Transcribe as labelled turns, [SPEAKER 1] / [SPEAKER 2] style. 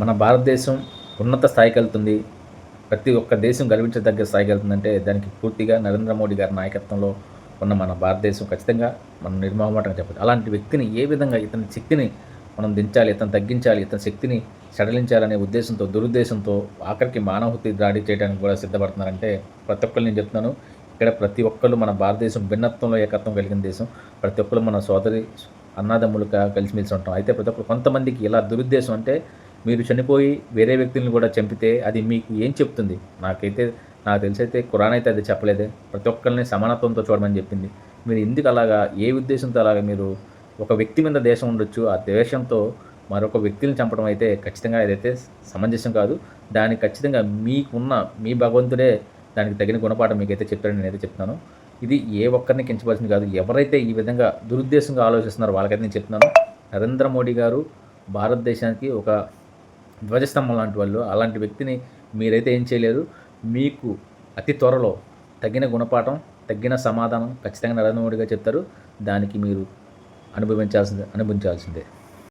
[SPEAKER 1] మన భారతదేశం ఉన్నత స్థాయికి వెళ్తుంది. ప్రతి ఒక్క దేశం గర్వించదగ్గ స్థాయికి వెళ్తుందంటే దానికి పూర్తిగా నరేంద్ర మోడీ గారి నాయకత్వంలో ఉన్న మన భారతదేశం ఖచ్చితంగా మనం నిర్మమాటంగా చెప్పచ్చు. అలాంటి వ్యక్తిని ఏ విధంగా ఇతని శక్తిని మనం దించాలి ఇతను తగ్గించాలి ఇతని శక్తిని సడలించాలనే ఉద్దేశంతో దురుద్దేశంతో ఆఖరికి మానవహుతి దాడి చేయడానికి కూడా సిద్ధపడుతున్నారంటే ప్రతి ఒక్కరు నేను చెప్తున్నాను. ఇక్కడ ప్రతి ఒక్కరు మన భారతదేశం భిన్నత్వంలో ఏకత్వం కలిగిన దేశం. ప్రతి ఒక్కరు మన సోదరి అన్నదమ్ములుగా కలిసిమెలిసి ఉంటాం. అయితే ప్రతి ఒక్కరు కొంతమందికి ఇలా దురుద్దేశం అంటే మీరు చనిపోయి వేరే వ్యక్తులను కూడా చంపితే అది మీకు ఏం చెప్తుంది? నాకైతే నాకు తెలిసైతే ఖురాన్ అయితే అది చెప్పలేదే. ప్రతి ఒక్కరిని సమానత్వంతో చూడమని చెప్పింది. మీరు ఎందుకు అలాగా ఏ ఉద్దేశంతో అలాగా మీరు ఒక వ్యక్తి మీద దేశం ఉండొచ్చు? ఆ దేశంతో మరొక వ్యక్తిని చంపడం అయితే ఖచ్చితంగా ఏదైతే సమంజసం కాదు. దానికి ఖచ్చితంగా మీకున్న మీ భగవంతుడే దానికి తగిన గుణపాఠం మీకైతే చెప్పారని నేనైతే చెప్తున్నాను. ఇది ఏ ఒక్కరిని కించవలసింది కాదు. ఎవరైతే ఈ విధంగా దురుద్దేశంగా ఆలోచిస్తున్నారో వాళ్ళకైతే నేను చెప్తున్నాను. నరేంద్ర మోడీ గారు భారతదేశానికి ఒక ధ్వజస్తంభం లాంటి వాళ్ళు అలాంటి వ్యక్తిని మీరైతే ఏం చేయలేరు. మీకు అతి త్వరలో తగిన గుణపాఠం తగిన సమాధానం ఖచ్చితంగా నరేంద్ర మోడీగా చెప్తారు. దానికి మీరు అనుభవించాల్సిందే అనుభవించాల్సిందే.